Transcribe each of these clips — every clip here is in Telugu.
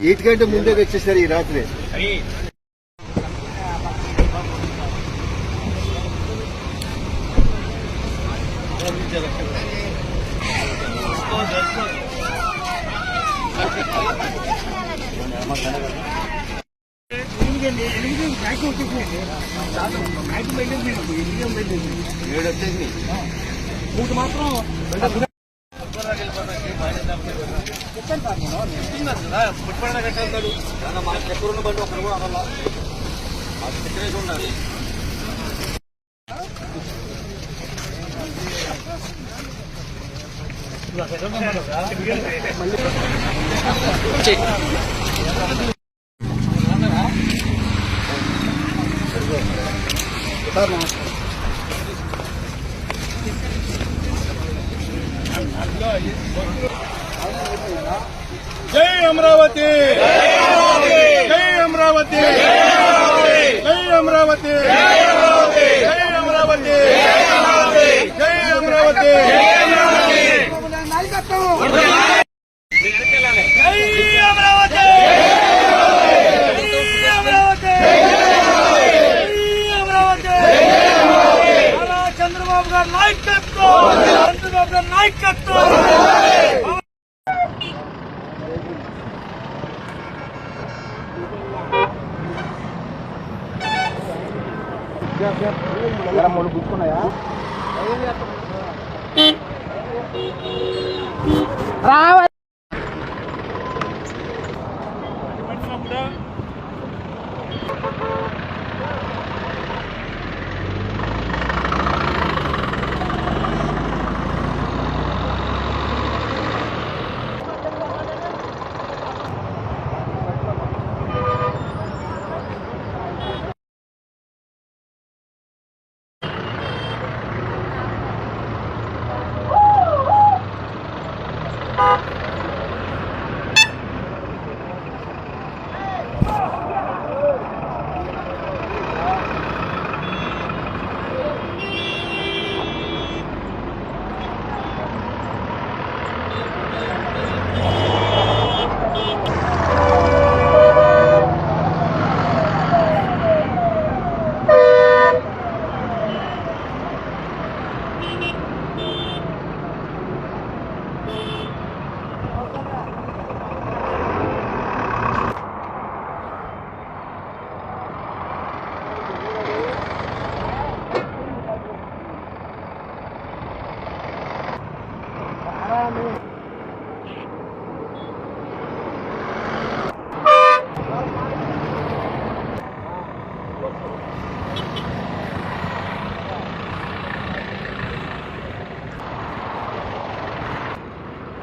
ఎయిట్ కంటే ముందే వచ్చేసారు ఈ రాత్రి. ఏడు వచ్చేసి పెట్టుబడిన కట్టేస్తాడు మన ఎక్కడున్న బండి ఒకరు కూడా అవ్వాలా అది పెట్టేసి ఉండాలి సార్ నమస్కారం. అందులో జై అమరావతి జై అమరావతి జై అమరావతి జై అమరావతి జై అమరావతి చంద్రబాబు గారు నాయకత్వం చంద్రబాబు గారు నాయకత్వం ఇలా మూడు గుచ్చుకున్నాయా రావాలి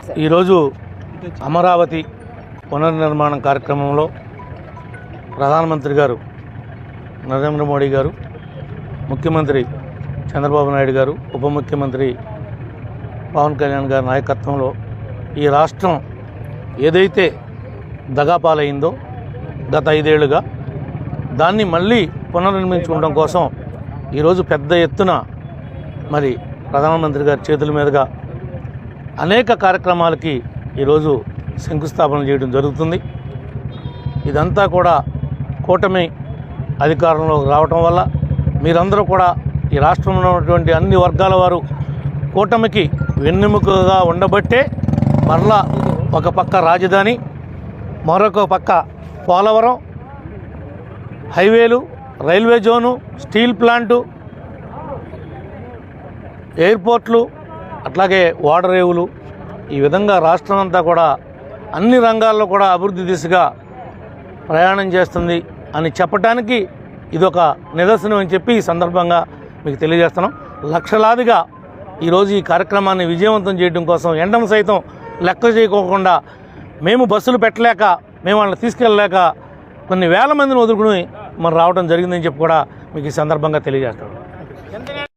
ఈరోజు అమరావతి పునర్నిర్మాణం కార్యక్రమంలో ప్రధానమంత్రి గారు నరేంద్ర మోడీ గారు ముఖ్యమంత్రి చంద్రబాబు నాయుడు గారు ఉప ముఖ్యమంత్రి పవన్ కళ్యాణ్ గారి నాయకత్వంలో ఈ రాష్ట్రం ఏదైతే దగాపాలైందో గత ఐదేళ్ళుగా దాన్ని మళ్ళీ పునర్నిర్మించుకోవడం కోసం ఈరోజు పెద్ద ఎత్తున మరి ప్రధానమంత్రి గారి చేతుల మీదుగా అనేక కార్యక్రమాలకి ఈరోజు శంకుస్థాపన చేయడం జరుగుతుంది. ఇదంతా కూడా కూటమి అధికారంలోకి రావటం వల్ల మీరందరూ కూడా ఈ రాష్ట్రంలో ఉన్నటువంటి అన్ని వర్గాల వారు కూటమికి వెన్నెముకగా ఉండబట్టే మరలా ఒక పక్క రాజధాని మరొక పక్క పోలవరం హైవేలు రైల్వే జోను స్టీల్ ప్లాంటు ఎయిర్పోర్ట్లు అట్లాగే ఓడరేవులు ఈ విధంగా రాష్ట్రం అంతా కూడా అన్ని రంగాల్లో కూడా అభివృద్ధి దిశగా ప్రయాణం చేస్తుంది అని చెప్పటానికి ఇదొక నిదర్శనం అని చెప్పి ఈ సందర్భంగా మీకు తెలియజేస్తున్నాం. లక్షలాదిగా ఈరోజు ఈ కార్యక్రమాన్ని విజయవంతం చేయడం కోసం ఎండను సైతం లెక్క చేయకోకుండా మేము బస్సులు పెట్టలేక మేము వాళ్ళని తీసుకెళ్ళలేక కొన్ని వేల మందిని వదులుకుని మనం రావడం జరిగిందని చెప్పి కూడా మీకు ఈ సందర్భంగా తెలియజేస్తాడు